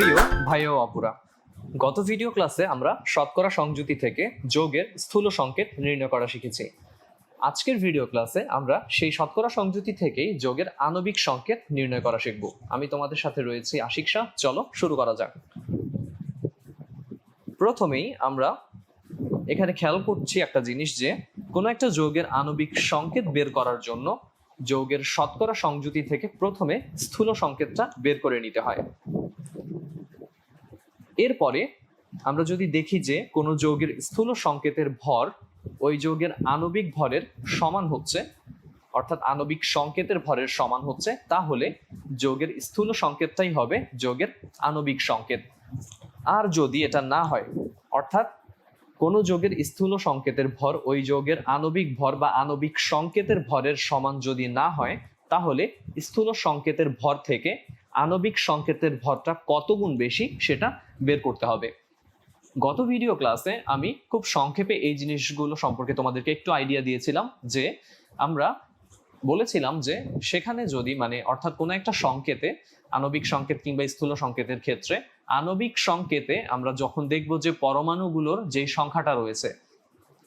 প্রিয় ভাই ও অপুরা গত ভিডিও ক্লাসে আমরা শতকরা সংযুতি থেকে যোগের স্থূল সংকেত নির্ণয় করা শিখেছি। আজকের ভিডিও ক্লাসে আমরা সেই শতকরা সংযুতি থেকেই যোগের আণবিক সংকেত নির্ণয় করা শিখব। আমি তোমাদের সাথে রয়েছি আশিক শাহ, চলো শুরু করা যাক। প্রথমেই আমরা এখানে খেয়াল করছি একটা জিনিস যে, কোনো একটা যোগের আণবিক সংকেত বের করার জন্য যৌগের শতকরা সংযুতি থেকে প্রথমে স্থূল সংকেতটা বের করে নিতে হয়। এরপরে আমরা যদি দেখি যে কোনো যৌগের স্থূল সংকেতের ভর ওই যৌগের আণবিক ভরের সমান হচ্ছে, অর্থাৎ আণবিক সংকেতের ভরের সমান হচ্ছে, তাহলে যৌগের স্থূল সংকেতটাই হবে যৌগের আণবিক সংকেত। আর যদি এটা না হয়, অর্থাৎ কোনো যোগের স্থূল সংকেতের ভর ওই যোগের আণবিক ভর বা আণবিক সংকেতের ভরের সমান যদি না হয়, তাহলে স্থূল সংকেতের ভর থেকে আণবিক সংকেতের ভরটা কত গুণ বেশি সেটা বের করতে হবে। গত ভিডিও ক্লাসে আমি খুব সংক্ষেপে এই জিনিসগুলো সম্পর্কে তোমাদেরকে একটু আইডিয়া দিয়েছিলাম যে আমরা বলেছিলাম যে সেখানে যদি মানে অর্থাৎ কোনো একটা সংকেতে, আণবিক সংকেত কিংবা স্থূল সংকেতের ক্ষেত্রে আণবিক সংকেতে আমরা যখন দেখব যে পরমাণুগুলোর যে সংখ্যাটা রয়েছে,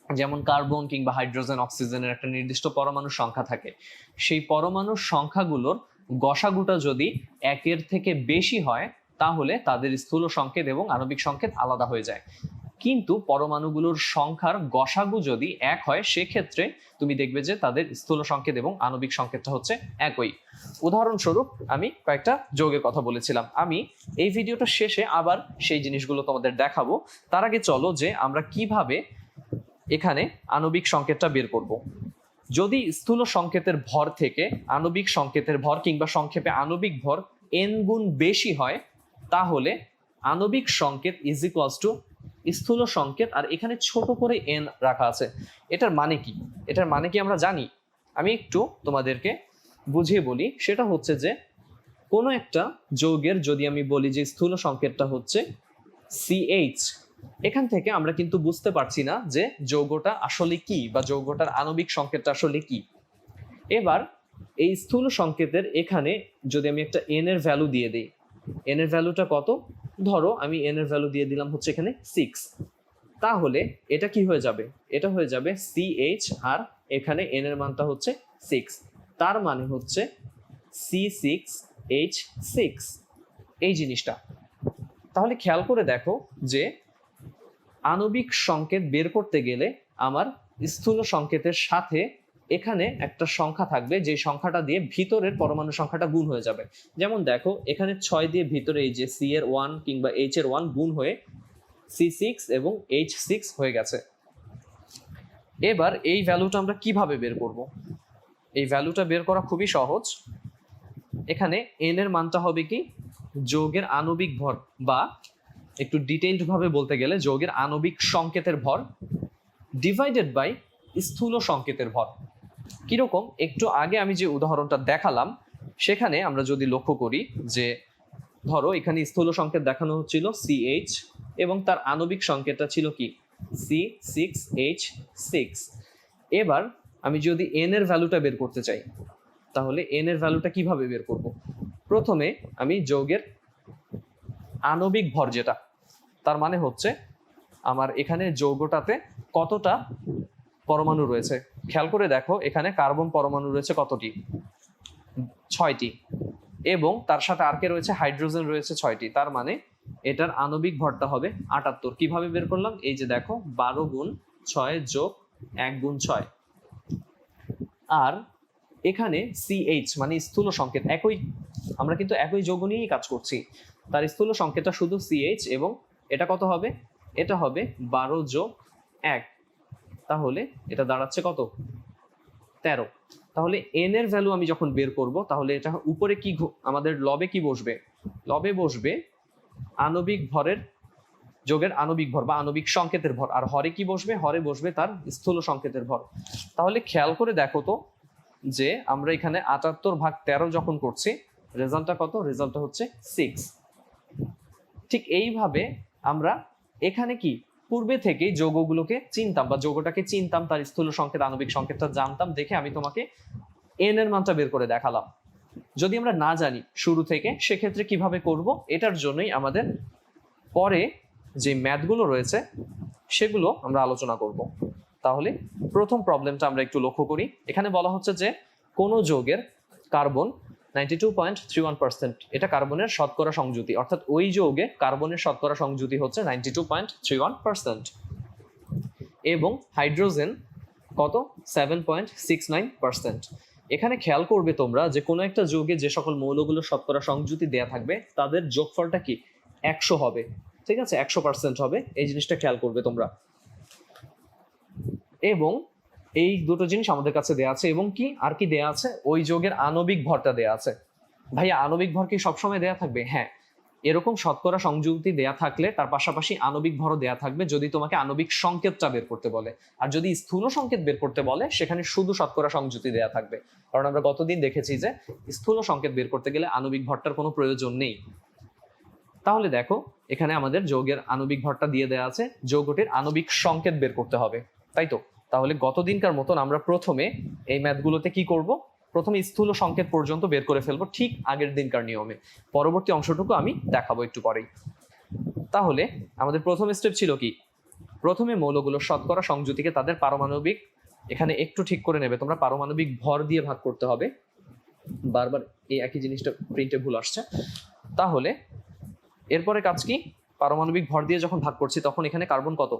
যেমন কার্বন কিংবা হাইড্রোজেন, অক্সিজেনের একটা নির্দিষ্ট পরমাণুর সংখ্যা থাকে, সেই পরমাণুর সংখ্যাগুলোর গসাগুটা যদি একের থেকে বেশি হয়, তাহলে তাদের স্থূল সংকেত এবং আণবিক সংকেত আলাদা হয়ে যায়। কিন্তু পরমাণুগুলোর সংখ্যার গসাগু যদি এক হয়, সেক্ষেত্রে তুমি দেখবে যে তাদের স্থূল সংকেত এবং আণবিক সংকেতটা হচ্ছে একই। উদাহরণস্বরূপ, আমি কয়েকটা যোগের কথা বলেছিলাম। আমি এই ভিডিওটা শেষে আবার সেই জিনিসগুলো তোমাদের দেখাবো। তার আগে চলো যে আমরা কীভাবে এখানে আণবিক সংকেতটা বের করব। যদি স্থূল সংকেতের ভর থেকে আণবিক সংকেতের ভর কিংবা সংক্ষেপে আণবিক ভর এন গুণ বেশি হয়, তাহলে আণবিক সংকেত ইজ ইকুয়ালস টু স্থূল সংকেত, আর এখানে ছোট করে এন রাখা আছে। এটার মানে কি? এটার মানে কি আমরা জানি? আমি একটু তোমাদেরকে বুঝিয়ে বলি, সেটা হচ্ছে যে কোনো একটা যৌগের যদি আমি বলি যে স্থূল সংকেতটা হচ্ছে সিএইচ এখান থেকে আমরা কিন্তু বুঝতে পারছি না যে যৌগটা আসলে কি বা যৌগটার আণবিক সংকেতটা আসলে কি। এবার এই স্থূল সংকেতের এখানে যদি আমি একটা এন এর ভ্যালু দিয়ে দিই এন এর ভ্যালুটা কত? ধরো আমি এন এর ভ্যালু দিয়ে দিলাম হচ্ছে এখানে সিক্স তাহলে এটা কি হয়ে যাবে? এটা হয়ে যাবে সি এইচ আর এখানে এন এর মানটা হচ্ছে সিক্স তার মানে হচ্ছে সি সিক্স এইচ সিক্স এই জিনিসটা। তাহলে খেয়াল করে দেখো যে আণবিক সংকেত বের করতে গেলে আমার স্থূল সংকেতের সাথে এখানে একটা সংখ্যা থাকবে, যে সংখ্যাটা দিয়ে ভিতরের পরমাণু সংখ্যাটা গুণ হয়ে যাবে। যেমন দেখো, এখানে ছয় দিয়ে ভিতরে এই যে সি এর ওয়ান কিংবা এইচ এর ওয়ান গুণ হয়ে সি সিক্স এবং এইচ সিক্স হয়ে গেছে। এবার এই ভ্যালুটা আমরা কীভাবে বের করব? এই ভ্যালুটা বের করা খুবই সহজ। এখানে এন এর মানটা হবে কি? যোগের আণবিক ভর বা একটু ডিটেইলড ভাবে বলতে গেলে যোগের আণবিক সংকেতের ভর ডিভাইডেড বাই স্থূল সংকেতের ভর। কীরকম? একটু আগে আমি যে উদাহরণটা দেখালাম, সেখানে আমরা যদি লক্ষ্য করি যে, ধরো এখানে স্থূল সংকেত দেখানো হচ্ছিল সিএইচ এবং তার আণবিক সংকেতটা ছিল কি? সি সিক্স এইচ সিক্স এবার আমি যদি এন এর ভ্যালুটা বের করতে চাই, তাহলে এন এর ভ্যালুটা কীভাবে বের করব? প্রথমে আমি যৌগের আণবিক ভর যেটা, তার মানে হচ্ছে আমার এখানে যৌগটাতে কতটা পরমাণু রয়েছে। খেয়াল করে দেখো, এখানে কার্বন পরমাণু রয়েছে কতটি? ছয়টি। এবং তার সাথে আর কে রয়েছে? হাইড্রোজেন রয়েছে ছয়টি। তার মানে এটার আণবিক ভরটা হবে আটাত্তর। কীভাবে বের করলাম? এই যে দেখো, বারো গুণ ছয় যোগ এক গুণ ছয়। আর এখানে সিএইচ মানে স্থূল সংকেত, একই, আমরা কিন্তু একই যোগ নিয়েই কাজ করছি। তার স্থূল সংকেতটা শুধু সিএইচ এবং এটা কত হবে? এটা হবে বারো যোগ এক। তাহলে এটা দাঁড়াচ্ছে কত? তেরো। তাহলে এন এর ভ্যালু আমি যখন বের করব, তাহলে এটা উপরে কি আমাদের লবে কি বসবে? লবে বসবে আণবিক ভরের যোগের আণবিক ভর বা আণবিক সংকেতের ভর। আর হরে কি বসবে? হরে বসবে তার স্থূল সংকেতের ভর। তাহলে খেয়াল করে দেখো তো যে আমরা এখানে আটাত্তর ভাগ তেরো যখন করছি রেজাল্টটা কত? রেজাল্টটা হচ্ছে সিক্স ঠিক এইভাবে আমরা এখানে কি? পূর্বে থেকেই যৌগগুলোকে চিনতাম বা যৌগটাকে চিনতাম, তার স্থূল সংকেত, আণবিক সংকেতটা জানতাম, দেখে আমি তোমাকে এন এর মানটা বের করে দেখালাম। যদি আমরা না জানি শুরু থেকে, সেক্ষেত্রে কীভাবে করব? এটার জন্যই আমাদের পরে যে ম্যাথগুলো রয়েছে, সেগুলো আমরা আলোচনা করব। তাহলে প্রথম প্রবলেমটা আমরা একটু লক্ষ্য করি। এখানে বলা হচ্ছে যে কোনো যৌগের carbon ninety two point three one percent এটা কার্বনের শতকরা সংযুতি। অর্থাৎ ওই যৌগে কার্বনের শতকরা সংযুতি হচ্ছে ninety two point three one percent. এবং হাইড্রোজেন কত? Seven point six nine percent. এখানে খেয়াল করবে তোমরা যে কোনো একটা যৌগে যে সকল মৌলগুলো শতকরা সংযুতি দেয়া থাকবে, তাদের যোগফলটা কি? একশো হবে। ঠিক আছে? একশো পার্সেন্ট হবে। এই জিনিসটা খেয়াল করবে তোমরা। এবং এই দুটো জিনিস আমাদের কাছে দেয়া আছে এবং কি, আর কি দেয়া আছে? ওই যোগের আণবিক ভরটা দেয়া আছে। ভাইয়া, আণবিক ভর কি সবসময় দেয়া থাকবে? হ্যাঁ। এরকম শতকরা সংযুক্তি দেয়া থাকলে তার পাশাপাশি আণবিক ভরও দেয়া থাকবে যদি তোমাকে আণবিক সংকেতটা বের করতে বলে। আর যদি স্থূল সংকেত বের করতে বলে, সেখানে শুধু শতকরা সংযুক্তি দেয়া থাকবে। কারণ আমরা গতদিন দেখেছি যে স্থূল সংকেত বের করতে গেলে আণবিক ভরটার কোনো প্রয়োজন নেই। তাহলে দেখো, এখানে আমাদের যৌগের আণবিক ভরটা দিয়ে দেওয়া আছে, যৌগটির আণবিক সংকেত বের করতে হবে। তাই তো? তাহলে গতদিনকার মতন আমরা প্রথমে এই ম্যাথগুলোতে কি করব? প্রথমে স্থূল সংকেত পর্যন্ত বের করে ফেলব ঠিক আগের দিনকার নিয়মে। পরবর্তী অংশটুকু আমি দেখাবো একটু পরেই। তাহলে আমাদের প্রথম স্টেপ ছিল কি? প্রথমে মৌলগুলো শতকরা সংযুতিকে তাদের পারমাণবিক, এখানে একটু ঠিক করে নেবে, তোমরা পারমাণবিক ভর দিয়ে ভাগ করতে হবে। বারবার এই একই জিনিসটা প্রিন্টে ভুল আসছে। তাহলে এরপরে কাজ কি? পারমাণবিক ভর দিয়ে যখন ভাগ করছি, তখন এখানে কার্বন কত?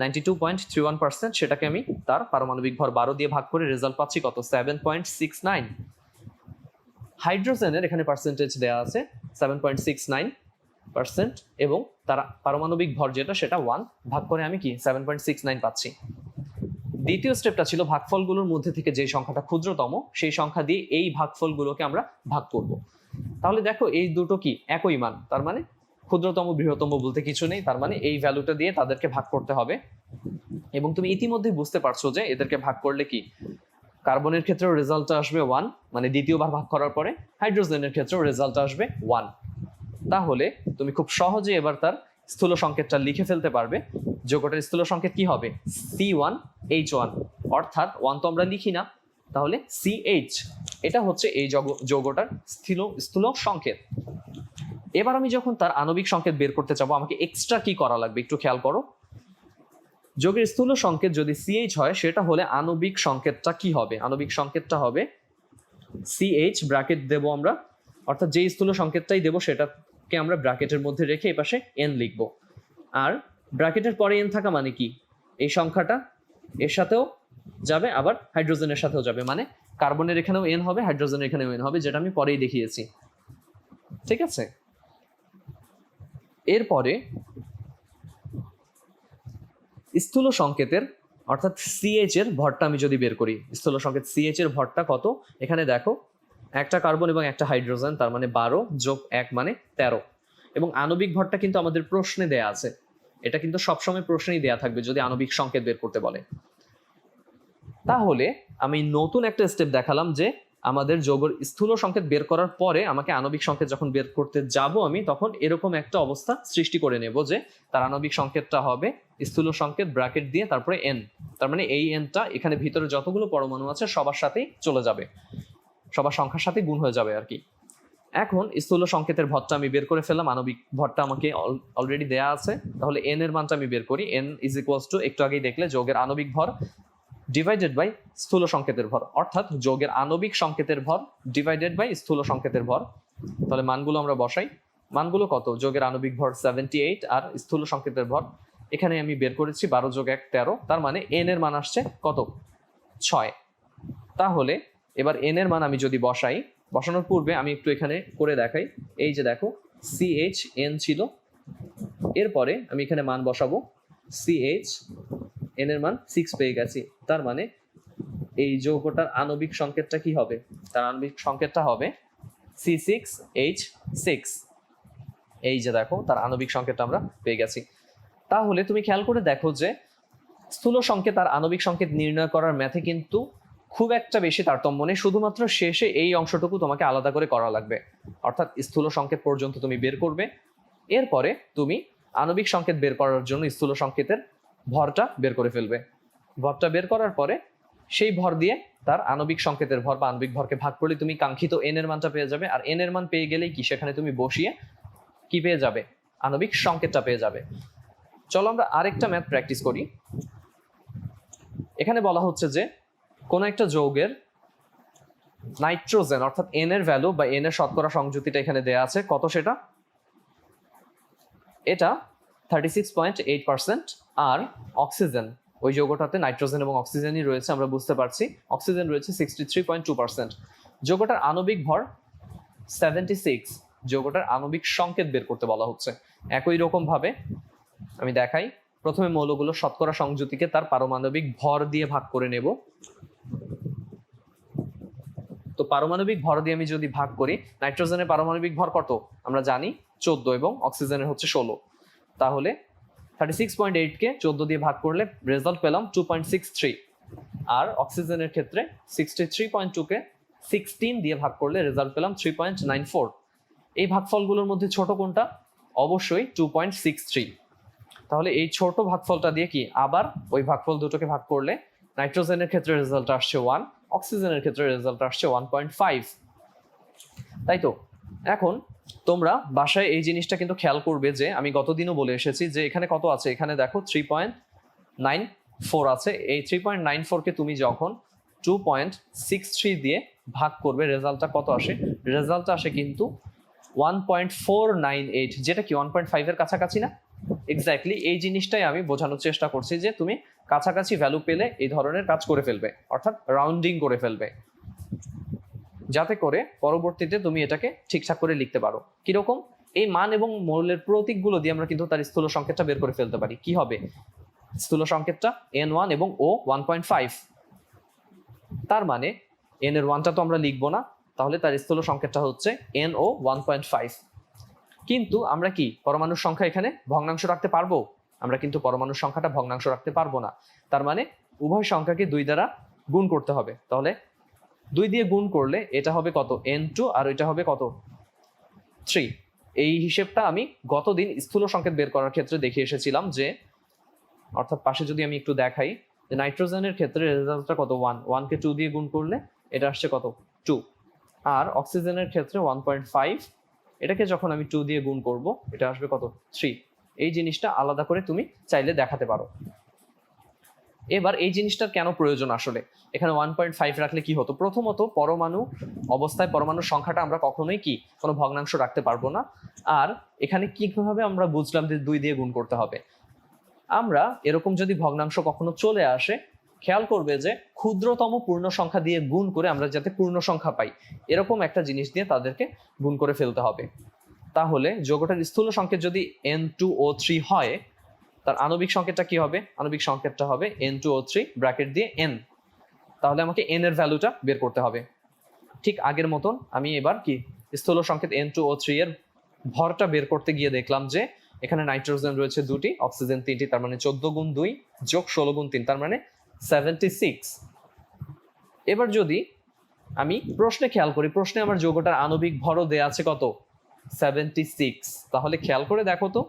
Ninety two point three one percent সেটাকে আমি তার পারমাণবিক ভর বারো দিয়ে ভাগ করে রেজাল্ট পাচ্ছি কত? সেভেন পয়েন্ট সিক্স নাইন হাইড্রোজেনের এখানে পার্সেন্টেজ দেওয়া আছে seven point six nine percent এবং তার পারমাণবিক ভর যেটা, সেটা ওয়ান ভাগ করে আমি কি? সেভেন পয়েন্ট সিক্স নাইন পাচ্ছি। দ্বিতীয় স্টেপটা ছিল ভাগফলগুলোর মধ্যে থেকে যে সংখ্যাটা ক্ষুদ্রতম, সেই সংখ্যা দিয়ে এই ভাগফলগুলোকে আমরা ভাগ করব। তাহলে দেখো, এই দুটো কি? একই মান। তার মানে ক্ষুদ্রতম, বৃহত্তম বলতে কিছু নেই। তার মানে এই ভ্যালুটা দিয়ে তাদেরকে ভাগ করতে হবে। এবং তুমি ইতিমধ্যে বুঝতে পারছ যে এদেরকে ভাগ করলে কি? কার্বনের ক্ষেত্রেও রেজাল্টটা আসবে ওয়ান মানে দ্বিতীয়বার ভাগ করার পরে হাইড্রোজেনের ক্ষেত্রেও রেজাল্টটা আসবে ওয়ান তাহলে তুমি খুব সহজে এবার তার স্থূল সংকেতটা লিখে ফেলতে পারবে। যৌগটার স্থূল সংকেত কি হবে? সি ওয়ান এইচ ওয়ান অর্থাৎ ওয়ান তো আমরা লিখি না। তাহলে সি এইচ এটা হচ্ছে এই যৌগ- যৌগটার স্থূল স্থূল সংকেত। এবার আমি যখন তার আণবিক সংকেত বের করতে চাবো, আমাকে এক্সট্রা কি করা লাগবে একটু খেয়াল করো। যোগের স্থূল সংকেত যদি সিএইচ হয়, সেটা হলে আণবিক সংকেতটা কি হবে? আণবিক সংকেতটা হবে সিএইচ ব্র্যাকেট দেব আমরা। অর্থাৎ যেই স্থূল সংকেতটাই দেবো, সেটাকে আমরা ব্র্যাকেটের মধ্যে রেখে এপাশে এন লিখব। আর ব্র্যাকেটের পরে এন থাকা মানে কি? এই সংখ্যাটা এর সাথেও যাবে, আবার হাইড্রোজেনের সাথেও যাবে। মানে কার্বনের এখানেও এন হবে, হাইড্রোজেনের এখানেও এন হবে, যেটা আমি পরেই দেখিয়েছি। ঠিক আছে? এরপরে স্থূল সংকেতের, অর্থাৎ সিএইচ এর ভরটা আমি যদি বের করি, স্থূল সংকেত সিএইচ এর ভরটা কত? এখানে দেখো, একটা কার্বন এবং একটা হাইড্রোজেন, তার মানে বারো যোগ এক মানে তেরো। এবং আণবিক ভরটা কিন্তু আমাদের প্রশ্নে দেয়া আছে। এটা কিন্তু সবসময় প্রশ্নেই দেয়া থাকবে, যদি আণবিক সংকেত বের করতে বলে। তাহলে আমি নতুন একটা স্টেপ দেখালাম যে আমাদের যৌগর স্থূল সংকেত বের করার পরে আমাকে আণবিক সংকেত যখন বের করতে যাব আমি, তখন এরকম একটা অবস্থা সৃষ্টি করে নেব যে তার আণবিক সংকেতটা হবে স্থূল সংকেত ব্র্যাকেট দিয়ে তারপরে এন তার মানে এই এনটা এখানে ভিতরে যতগুলো পরমাণু আছে সবার সাথেই চলে যাবে। সবার সংখ্যার সাথে গুণ হয়ে যাবে আর কি এখন স্থূল সংকেতের ভরটা আমি বের করে ফেললাম, আণবিক ভরটা আমাকে অলরেডি দেয়া আছে। তাহলে এন এর মানটা আমি বের করি এন ইজ ইকুয়ালস টু একটু আগেই দেখলে, যোগের আণবিক ভর ডিভাইডেড বাই স্থূল সংকেতের ভর। অর্থাৎ যোগের আণবিক সংকেতের ভর ডিভাইডেড বাই স্থূল সংকেতের ভর। তাহলে মানগুলো আমরা বসাই। মানগুলো কত? যোগের আণবিক ভর সেভেন্টি এইট আর স্থূল সংকেতের ভর। এখানে আমি বের করেছি বারো যোগ এক, তেরো। তার মানে এন এর মান আসছে কত? ছয়। তাহলে এবার এন এর মান আমি যদি বসাই, বসানোর পূর্বে আমি একটু এখানে করে দেখাই। এই যে দেখো সি এইচ এন ছিল। এরপরে আমি এখানে মান বসাবো। সি এইচ এন এর মান সিক্স পেয়ে গেছি। তার মানে এই যৌগটার আণবিক সংকেতটা কি হবে? তার আণবিক সংকেতটা হবে সি সিক্স এইচ সিক্স এই যে দেখো, তার আণবিক সংকেতটা আমরা পেয়ে গেছি। তাহলে তুমি খেয়াল করে দেখো যে স্থূল সংকেত আর আণবিক সংকেত নির্ণয় করার ম্যাথে কিন্তু খুব একটা বেশি তারতম্য নেই। শুধুমাত্র শেষে এই অংশটুকু তোমাকে আলাদা করে করা লাগবে। অর্থাৎ স্থূল সংকেত পর্যন্ত তুমি বের করবে। এরপরে তুমি আণবিক সংকেত বের করার জন্য স্থূল সংকেতের ভরটা বের করে ফেলবে। ভরটা বের করার পরে সেই ভর দিয়ে তার আণবিক সংকেতের ভর বা আণবিক ভরকে ভাগ করলে তুমি কাঙ্ক্ষিত এন এর মানটা পেয়ে যাবে আর এন এর মান পেয়ে গেলেই কি? সেখানে তুমি বসিয়ে কি পেয়ে যাবে? আণবিক সংকেতটা পেয়ে যাবে। চলো আমরা আরেকটা ম্যাথ প্র্যাকটিস করি। এখানে বলা হচ্ছে যে কোন একটা যৌগের নাইট্রোজেন অর্থাৎ এন এর ভ্যালু বা এন এর শতকরা সংযুতিটা এখানে দেয়া আছে। কত সেটা? এটা thirty six point eight percent আর অক্সিজেন ওই যৌগটাতে নাইট্রোজেন এবং অক্সিজেনই রয়েছে, আমরা বুঝতে পারছি। অক্সিজেন রয়েছে sixty three point two percent যৌগটার আণবিক ভর সেভেন্টি সিক্স যৌগটার আণবিক সংকেত বের করতে বলা হচ্ছে। একই রকম ভাবে আমি দেখাই। প্রথমে মৌলগুলো শতকরা সংযুতিকে তার পারমাণবিক ভর দিয়ে ভাগ করে নেব। তো পারমাণবিক ভর দিয়ে আমি যদি ভাগ করি নাইট্রোজেনের পারমাণবিক ভর কত? আমরা জানি চোদ্দ এবং অক্সিজেনের হচ্ছে ষোলো। তাহলে থার্টি সিক্স পয়েন্ট এইটকে চোদ্দ দিয়ে ভাগ করলে রেজাল্ট পেলাম টু পয়েন্ট সিক্স থ্রি আর অক্সিজেনের ক্ষেত্রে সিক্সটি থ্রি পয়েন্ট টুকে সিক্সটিন দিয়ে ভাগ করলে রেজাল্ট পেলাম থ্রি পয়েন্ট নাইন ফোর এই ভাগফলগুলোর মধ্যে ছোট কোনটা? অবশ্যই টু পয়েন্ট সিক্স থ্রি তাহলে এই ছোট ভাগফলটা দিয়ে কি? আবার ওই ভাগফল দুটোকে ভাগ করলে নাইট্রোজেনের ক্ষেত্রে রেজাল্ট আসছে ওয়ান অক্সিজেনের ক্ষেত্রে রেজাল্ট আসছে ওয়ান পয়েন্ট ফাইভ তাই তো? এখন তোমরা বাসায় এই জিনিসটা কিন্তু খেয়াল করবে যে আমি গতদিনও বলে এসেছি যে এখানে কত আছে? এখানে দেখো থ্রি পয়েন্ট নাইন ফোর আছে। এই থ্রি পয়েন্ট নাইন ফোরকে তুমি যখন টু পয়েন্ট সিক্স থ্রি দিয়ে ভাগ করবে, রেজাল্টটা কত আসে? রেজাল্টটা আসে কিন্তু one point four nine eight যেটা কি ওয়ান পয়েন্ট ফাইভের কাছাকাছি না? এক্স্যাক্টলি এই জিনিসটাই আমি বোঝানোর চেষ্টা করছি যে তুমি কাছাকাছি ভ্যালু পেলে এই ধরনের কাজ করে ফেলবে, অর্থাৎ রাউন্ডিং করে ফেলবে। যাতে করে পরবর্তীতে তুমি এটাকে ঠিকঠাক করে লিখতে পারো। কীরকম? এই মান এবং মৌলের প্রতীকগুলো দিয়ে আমরা কিন্তু তার স্থূল সংকেতটা বের করে ফেলতে পারি। কি হবে? স্থূল সংকেতটা এন ওয়ান এবং ও ওয়ান পয়েন্ট ফাইভ তার মানে এন এর ওয়ানটা তো আমরা লিখব না, তাহলে তার স্থূল সংকেতটা হচ্ছে N O one point five কিন্তু আমরা কি পরমাণুর সংখ্যা এখানে ভগ্নাংশ রাখতে পারব? আমরা কিন্তু পরমাণুর সংখ্যাটা ভগ্নাংশ রাখতে পারব না। তার মানে উভয় সংখ্যাকে দুই দ্বারা গুণ করতে হবে। তাহলে দুই দিয়ে গুণ করলে এটা হবে কত? এন টু আর এটা হবে কত? থ্রি এই হিসেবটা আমি গতদিন স্থূল সংকেত বের করার ক্ষেত্রে দেখে এসেছিলাম যে, অর্থাৎ পাশে যদি আমি একটু দেখাই, যে নাইট্রোজেনের ক্ষেত্রে রেজাল্টটা কত? ওয়ান ওয়ানকে টু দিয়ে গুণ করলে এটা আসছে কত? টু আর অক্সিজেনের ক্ষেত্রে ওয়ান পয়েন্ট ফাইভ এটাকে যখন আমি টু দিয়ে গুণ করব, এটা আসবে কত? থ্রি এই জিনিসটা আলাদা করে তুমি চাইলে দেখাতে পারো। এবার এই জিনিসটার কেন প্রয়োজন আসলে? এখানে ওয়ান পয়েন্ট ফাইভ রাখলে কি হতো? প্রথমত পরমাণু অবস্থায় পরমাণুর সংখ্যাটা আমরা কখনোই কি? কোনো ভগ্নাংশ রাখতে পারব না। আর এখানে কীভাবে আমরা বুঝলাম যে দুই দিয়ে গুণ করতে হবে? আমরা এরকম যদি ভগ্নাংশ কখনো চলে আসে, খেয়াল করবে যে ক্ষুদ্রতম পূর্ণ সংখ্যা দিয়ে গুণ করে আমরা যাতে পূর্ণ সংখ্যা পাই, এরকম একটা জিনিস দিয়ে তাদেরকে গুণ করে ফেলতে হবে। তাহলে যোগটার স্থূল সংকেত যদি এন টু ও থ্রি হয় তার আণবিক সংকেতটা কি হবে? আণবিক সংকেতটা হবে N two O three bracket দিয়ে এন তাহলে আমাকে এন এর ভ্যালুটা বের করতে হবে। ঠিক আগের মতন আমি এবার কি? স্থূল সংকেত এন টু ও থ্রি এর ভরটা বের করতে গিয়ে দেখলাম যে এখানে নাইট্রোজেন রয়েছে দুটি অক্সিজেন তিনটি, তার মানে চোদ্দ গুণ দুই যোগ ষোলো গুণ তিন, তার মানে সেভেন্টি সিক্স এবার যদি আমি প্রশ্নে খেয়াল করি, প্রশ্নে আমার যৌগটার আণবিক ভরও দেয়া আছে কত? সেভেন্টি সিক্স তাহলে খেয়াল করে দেখো তো,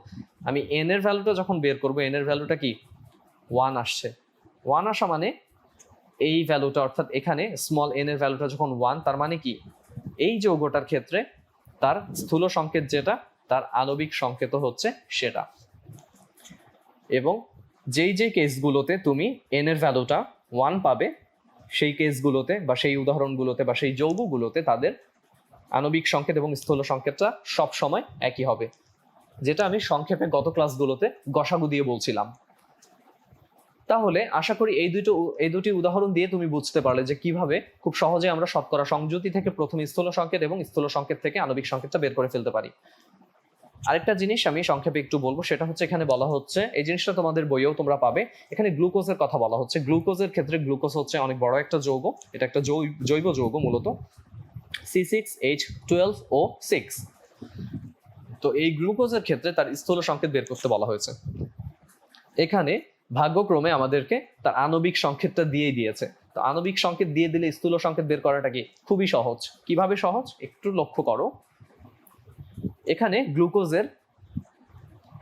আমি এন এর ভ্যালুটা যখন বের করব এন এর ভ্যালুটা কি? ওয়ান আসছে। ওয়ান আসা মানে এই ভ্যালুটা অর্থাৎ এখানে স্মল এন এর ভ্যালুটা যখন ওয়ান তার মানে কি? এই যৌগটার ক্ষেত্রে তার স্থূল সংকেত যেটা, তার আণবিক সংকেত হচ্ছে সেটা। এবং যেই যে কেসগুলোতে তুমি এন এর ভ্যালুটা ওয়ান পাবে, সেই কেসগুলোতে বা সেই উদাহরণগুলোতে বা সেই যৌগগুলোতে তাদের আণবিক সংকেত এবং স্থূল সংকেতটা সব সময় একই হবে। যেটা আমি সংক্ষেপে গত ক্লাসগুলোতে গসাগু দিয়ে বলছিলাম। তাহলে আশা করি এই দুটো এই দুটি উদাহরণ দিয়ে তুমি বুঝতে পারলে যে কীভাবে খুব সহজে আমরা শতকরা সংযুতি থেকে প্রথম স্থূল সংকেত এবং স্থূল সংকেত থেকে আণবিক সংকেতটা বের করে ফেলতে পারি। আরেকটা জিনিস আমি সংক্ষেপে একটু বলব, সেটা হচ্ছে এখানে বলা হচ্ছে, এই জিনিসটা তোমাদের বইয়েও তোমরা পাবে। এখানে গ্লুকোজের কথা বলা হচ্ছে। গ্লুকোজের ক্ষেত্রে গ্লুকোজ হচ্ছে অনেক বড় একটা যৌগ, এটা একটা জৈব যৌগ মূলত। C six H twelve O six তো এই গ্লুকোজের ক্ষেত্রে তার স্থূল সংকেত বের করতে বলা হয়েছে। এখানে ভাগ্যক্রমে আমাদেরকে তার আণবিক সংকেতটা দিয়ে দিয়েছে। তো আণবিক সংকেত দিয়ে দিলে স্থূল সংকেত বের করাটা কি? খুবই সহজ। কীভাবে সহজ? একটু লক্ষ্য করো। এখানে গ্লুকোজের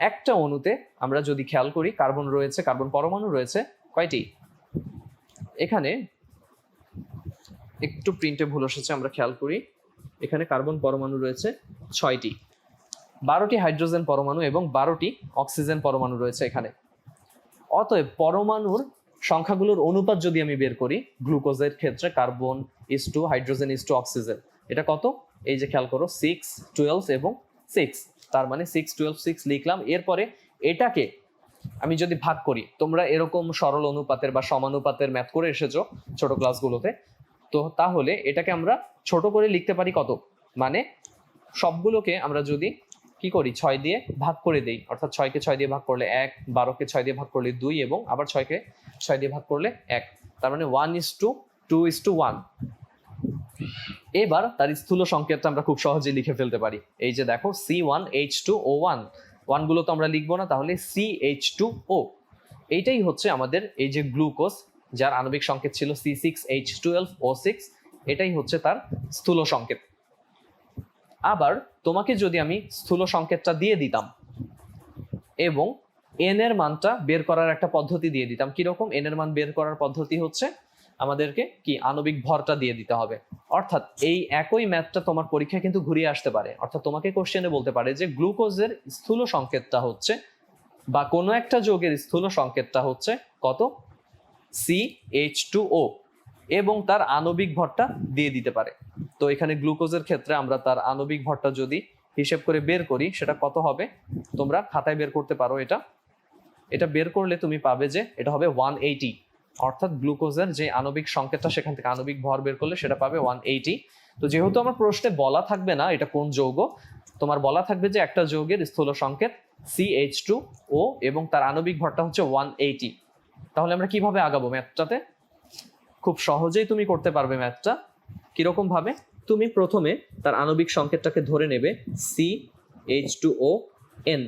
একটা অণুতে আমরা যদি খেয়াল করি, কার্বন রয়েছে, কার্বন পরমাণু রয়েছে কয়টি? এখানে একটু প্রিন্টে ভুল এসেছে আমরা খেয়াল করি। এখানে কার্বন পরমাণু রয়েছে ছয়টি। বারোটি হাইড্রোজেন পরমাণু এবং বারোটি অক্সিজেন পরমাণু রয়েছে এখানে। অতএব পরমাণুর সংখ্যাগুলোর অনুপাত যদি আমি বের করি গ্লুকোজের ক্ষেত্রে carbon is to hydrogen is to oxygen এটা কত? এই যে খেয়াল করো সিক্স টুয়েলভ এবং সিক্স তার মানে সিক্স টুয়েলভ সিক্স লিখলাম। এরপরে এটাকে আমি যদি ভাগ করি, তোমরা এরকম সরল অনুপাতের বা সমানুপাতের ম্যাথ করে এসেছ ছোট ক্লাসগুলোতে তো তাহলে এটাকে আমরা ছোট করে লিখতে পারি কত? মানে সবগুলোকে আমরা যদি কি করি? ছয় দিয়ে ভাগ করে দেই। অর্থাৎ ছয়কে ছয় দিয়ে ভাগ করলে এক, বারোকে ছয় দিয়ে ভাগ করলে দুই এবং আবার ছয়কে ছয় দিয়ে ভাগ করলে এক। তার মানে one is to two is to one এবার তার স্থূল সংকেতটা আমরা খুব সহজেই লিখে ফেলতে পারি। এই যে দেখো C one H two O one ওয়ানগুলো তো আমরা লিখব না, তাহলে সি এইচ টু ও এইটাই হচ্ছে আমাদের এই যে গ্লুকোজ যার আণবিক সংকেত ছিল C six H twelve O six এটাই হচ্ছে তার স্থূল সংকেত। আবার তোমাকে যদি আমি স্থূল সংকেতটা দিয়ে দিতাম এবং এন এর মানটা বের করার একটা পদ্ধতি দিয়ে দিতাম, কীরকম? এন এর মান বের করার পদ্ধতি হচ্ছে আমাদেরকে কি? আণবিক ভরটা দিয়ে দিতে হবে। অর্থাৎ এই একই ম্যাথটা তোমার পরীক্ষায় কিন্তু ঘুরিয়ে আসতে পারে। অর্থাৎ তোমাকে কোশ্চেনে বলতে পারে যে গ্লুকোজের স্থূল সংকেতটা হচ্ছে বা কোনো একটা যোগের স্থূল সংকেতটা হচ্ছে কত? সি এইচ টু ও এবং তার আণবিক ভরটা দিয়ে দিতে পারে। তো এখানে গ্লুকোজের ক্ষেত্রে আমরা তার আণবিক ভরটা যদি হিসেব করে বের করি, সেটা কত হবে? তোমরা খাতায় বের করতে পারো এটা। এটা বের করলে তুমি পাবে যে এটা হবে ওয়ান এইটি অর্থাৎ গ্লুকোজের যে আণবিক সংকেতটা, সেখান থেকে আণবিক ভর বের করলে সেটা পাবে ওয়ান এইটি তো যেহেতু আমার প্রশ্নে বলা থাকবে না এটা কোন যৌগ, তোমার বলা থাকবে যে একটা যৌগের স্থূল সংকেত সি এইচ টু ও এবং তার আণবিক ভরটা হচ্ছে ওয়ান এইটি তাহলে আমরা কীভাবে আগাবো ম্যাথটাতে? খুব সহজেই তুমি করতে পারবে ম্যাথটা। কীরকম ভাবে তুমি প্রথমে তার আণবিক সংকেতটাকে ধরে নেবে C H two O N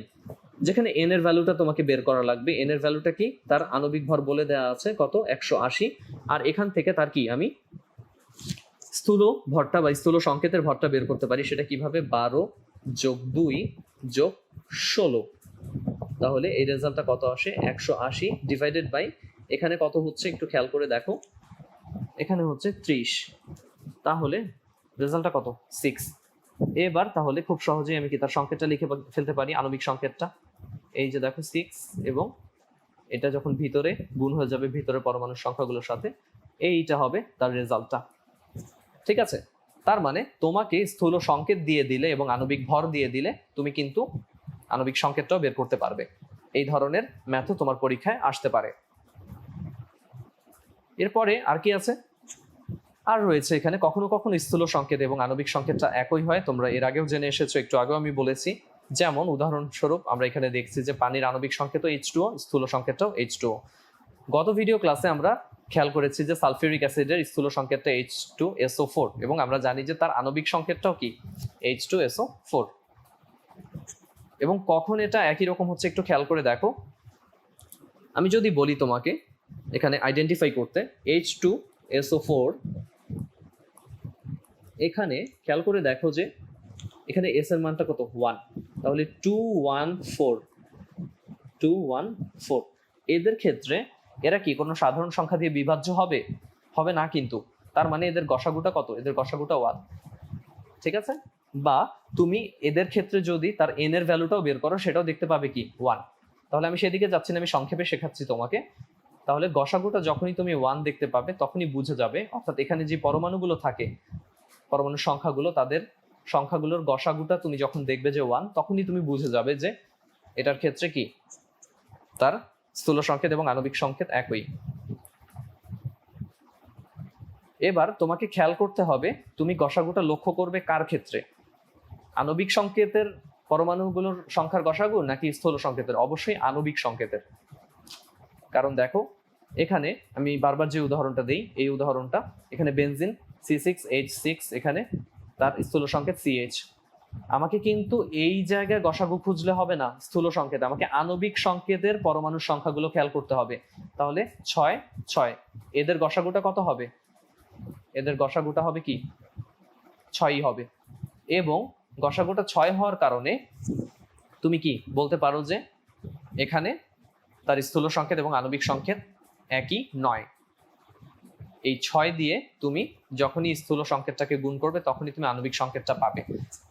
যেখানে এন এর ভ্যালুটা তোমাকে বের করা লাগবে। এন এর ভ্যালুটা কি? তার আণবিক ভর বলে দেওয়া আছে কত? একশো আশি। আর এখান থেকে তার কি? আমি স্থূল ভরটা বা স্থূল সংকেতের ভরটা বের করতে পারি। সেটা কীভাবে? বারো যোগ দুই যোগ ষোলো। তাহলে এই রেজাল্টটা কত আসে? একশো আশি ডিভাইডেড বাই এখানে কত হচ্ছে একটু খেয়াল করে দেখো। এখানে হচ্ছে ত্রিশ। তাহলে রেজাল্টটা কত? সিক্স। এবার তাহলে খুব সহজেই আমি কি তার সংকেতটা লিখে ফেলতে পারি, আণবিক সংকেতটা? এই যে দেখো সিক্স এবং এটা যখন ভিতরে গুণ হয়ে যাবে ভিতরে পরমাণুর সংখ্যাগুলোর সাথে, এইটা হবে তার রেজাল্টটা। ঠিক আছে? তার মানে তোমাকে স্থূল সংকেত দিয়ে দিলে এবং আণবিক ভর দিয়ে দিলে তুমি কিন্তু আণবিক সংকেতটাও বের করতে পারবে। এই ধরনের ম্যাথও তোমার পরীক্ষায় আসতে পারে। এরপরে আর কি আছে? আর রয়েছে এখানে কখনো কখনো স্থূল সংকেত এবং আণবিক সংকেতটা একই হয়। তোমরা এর আগেও জেনে এসেছ, একটু আগেও আমি বলেছি। যেমন উদাহরণস্বরূপ আমরা এখানে দেখছি যে পানির আণবিক সংকেত এইচ টু স্থূল সংকেতটাও এইচ টু গত ভিডিও ক্লাসে আমরা খেয়াল করেছি যে সালফিউরিক অ্যাসিডের স্থূল সংকেতটা এইচ টু এসও ফোর এবং আমরা জানি যে তার আণবিক সংকেতটাও কি? এইচ টু এসও ফোর এবং কখন এটা একই রকম হচ্ছে একটু খেয়াল করে দেখো। আমি যদি বলি তোমাকে, এখানে আইডেন্টিফাই করতে এইচ টু এসও ফোর এখানে খেয়াল করে দেখো যে এখানে এস এর মানটা কত? ওয়ান তাহলে two one four two one four এদের ক্ষেত্রে এরা কি, কোনো সাধারণ সংখ্যা দিয়ে বিভাজ্য হবে? হবে না কিন্তু। তার মানে এদের গসাগুটা কত? এদের গসাগুটা ওয়ান ঠিক আছে? বা তুমি এদের ক্ষেত্রে যদি তার এন এর ভ্যালুটাও বের করো, সেটাও দেখতে পাবে কি? ওয়ান তাহলে আমি সেদিকে যাচ্ছি না, আমি সংক্ষেপে শেখাচ্ছি তোমাকে। তাহলে গসাগুটা যখনই তুমি ওয়ান দেখতে পাবে, তখনই বুঝে যাবে। অর্থাৎ এখানে যে পরমাণুগুলো থাকে পরমাণু সংখ্যাগুলো, তাদের সংখ্যাগুলোর গসাগুটা তুমি যখন দেখবে যে ওয়ান তখনই তুমি বুঝে যাবে যে এটার ক্ষেত্রে কি? তার স্থূল সংকেত এবং আণবিক সংকেত একই। এবার তোমাকে খেয়াল করতে হবে, তুমি গসাগুটা লক্ষ্য করবে কার ক্ষেত্রে? আণবিক সংকেতের পরমাণুগুলোর সংখ্যার গসাগু নাকি স্থূল সংকেতের? অবশ্যই আণবিক সংকেতের। কারণ দেখো, এখানে আমি বারবার যে উদাহরণটা দিই, এই উদাহরণটা, এখানে benzene C six H six এখানে তার স্থূল সংকেত সিএইচ আমাকে কিন্তু এই জায়গায় গসাগু খুঁজলে হবে না, স্থূল সংকেত। আমাকে আণবিক সংকেতের পরমাণুর সংখ্যাগুলো খেয়াল করতে হবে। তাহলে ছয় ছয়, এদের গসাগুটা কত হবে? এদের গসাগুটা হবে কি? ছয়ই হবে। এবং গসাগুটা ছয় হওয়ার কারণে তুমি কি বলতে পারো যে এখানে তার স্থূল সংকেত এবং আণবিক সংকেত একই নয়? এই ছয় দিয়ে তুমি যখনই স্থূল সংকেতটাকে গুণ করবে, তখনই তুমি আণবিক সংকেতটা পাবে।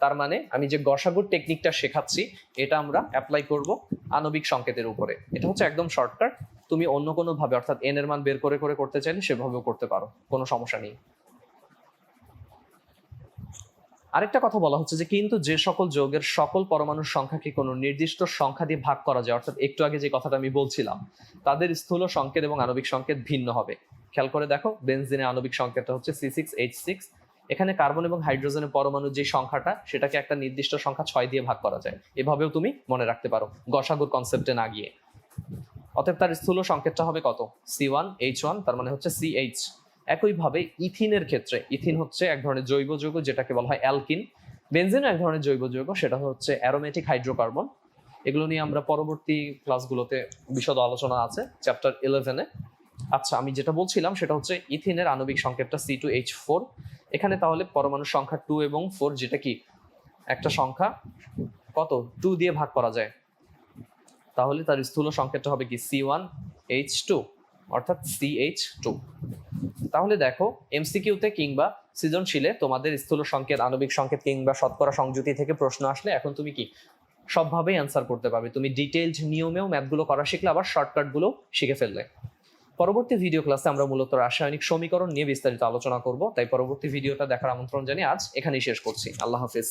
তার মানে আমি যে গসাগুর টেকনিকটা শেখাচ্ছি, এটা আমরা অ্যাপ্লাই করব আণবিক সংকেতের উপরে। এটা হচ্ছে একদম শর্টকাট তুমি অন্য কোনোভাবে, অর্থাৎ এন এর মান বের করে করে করতে চাইলে সেভাবেও করতে পারো। কোনো সমস্যা নেই। আরেকটা কথা বলা হচ্ছে যে কিন্তু যে সকল যৌগের সকল পরমাণুর সংখ্যাকে কোনো নির্দিষ্ট সংখ্যা দিয়ে ভাগ করা যায়, অর্থাৎ একটু আগে যে কথাটা আমি বলছিলাম, তাদের স্থূল সংকেত এবং আণবিক সংকেত ভিন্ন হবে। খেয়াল করে দেখো বেনজিনের আণবিক সংকেতটা হচ্ছে সি সিক্স এইচ সিক্স এখানে কার্বন এবং হাইড্রোজেনের পরমাণু যে সংখ্যাটা, সেটাকে একটা নির্দিষ্ট সংখ্যা ছয় দিয়ে ভাগ করা যায়। এভাবেও তুমি মনে রাখতে পারো, গসাগুর কনসেপ্টে না গিয়ে। অতএব তার স্থূল সংকেতটা হবে কত? সি ওয়ান এইচ ওয়ান তার মানে হচ্ছে সি এইচ একইভাবে ইথিনের ক্ষেত্রে, ইথিন হচ্ছে এক ধরনের জৈব যৌগ যেটাকে বলা হয় অ্যালকিন। বেনজিন এক ধরনের জৈব যৌগ, সেটা হচ্ছে অ্যারোমেটিক হাইড্রোকার্বন এগুলো নিয়ে আমরা পরবর্তী ক্লাসগুলোতে বিশদ আলোচনা আছে চ্যাপ্টার ইলেভেনে আচ্ছা আমি যেটা বলছিলাম, সেটা হচ্ছে ইথিনের আণবিক সংকেতটা সি টু এইচ ফোর এখানে তাহলে পরমাণুর সংখ্যা টু এবং ফোর যেটা কি? একটা সংখ্যা কত? টু দিয়ে ভাগ করা যায়। তাহলে তার স্থূল সংকেতটা হবে কি? সি ওয়ান এইচ টু অর্থাৎ সি এইচ টু তাহলে দেখো এমসিকিউতে কিংবা সৃজনশীলে তোমাদের স্থূল সংকেত, আণবিক সংকেত কিংবা শতকরা সংযুতি থেকে প্রশ্ন আসলে এখন তুমি কি? সবভাবেই অ্যান্সার করতে পারবে। তুমি ডিটেইলড নিয়মেও ম্যাথগুলো করা শিখলে, আবার শর্টকাটগুলো শিখে ফেললে। পরবর্তী ভিডিও ক্লাসে আমরা মূলত রাসায়নিক সমীকরণ নিয়ে বিস্তারিত আলোচনা করব। তাই পরবর্তী ভিডিওটা দেখার আমন্ত্রণ জানিয়ে আজ এখানেই শেষ করছি। আল্লাহ হাফিজ।